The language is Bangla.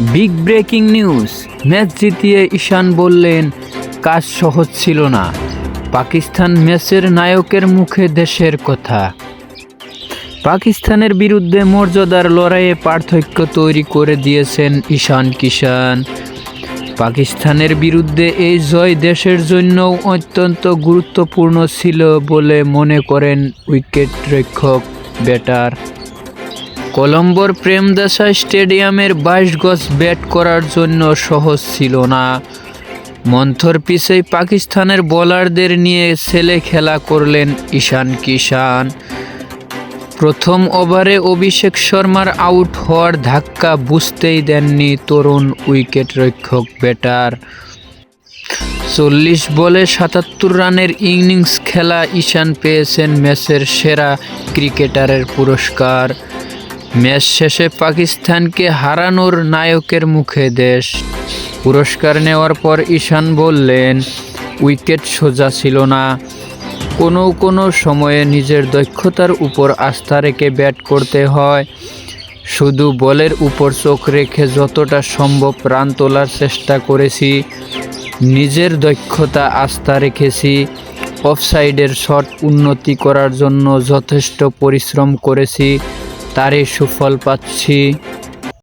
বিগ ব্রেকিং নিউজ ম্যাচ জিতিয়ে ঈশান বললেন, কাজ সহজ ছিল না। পাকিস্তান ম্যাচের নায়কের মুখে দেশের কথা। পাকিস্তানের বিরুদ্ধে মর্যাদার লড়াইয়ে পার্থক্য তৈরি করে দিয়েছেন ঈশান কিষান পাকিস্তানের বিরুদ্ধে এই জয় দেশের জন্য অত্যন্ত গুরুত্বপূর্ণ ছিল বলে মনে করেন উইকেট রক্ষক ব্যাটার। কলম্বোর প্রেমদাসা স্টেডিয়ামের বাইশ গজ ব্যাট করার জন্য সহজ ছিল না। মন্থর পিছেই পাকিস্তানের বোলারদের নিয়ে ছেলে খেলা করলেন ঈশান কিষান প্রথম ওভারে অভিষেক শর্মার আউট হওয়ার ধাক্কা বুঝতেই দেননি তরুণ উইকেট রক্ষক ব্যাটার। চল্লিশ বলে সাতাত্তর রানের ইনিংস খেলা ঈশান পেয়েছেন ম্যাচের সেরা ক্রিকেটারের পুরস্কার। ম্যাচ শেষে পাকিস্তানকে হারানোর নায়কের মুখে দেশ। পুরস্কার নেওয়ার পর ঈশান বললেন, উইকেট সোজা ছিল না। কোনো কোনো সময়ে নিজের দক্ষতার উপর আস্থা রেখে ব্যাট করতে হয়। শুধু বলের উপর চোখ রেখে যতটা সম্ভব রান তোলার চেষ্টা করেছি। নিজের দক্ষতা আস্থা রেখেছি। অফসাইডের শট উন্নতি করার জন্য যথেষ্ট পরিশ্রম করেছি। তারই সুফল পাচ্ছি।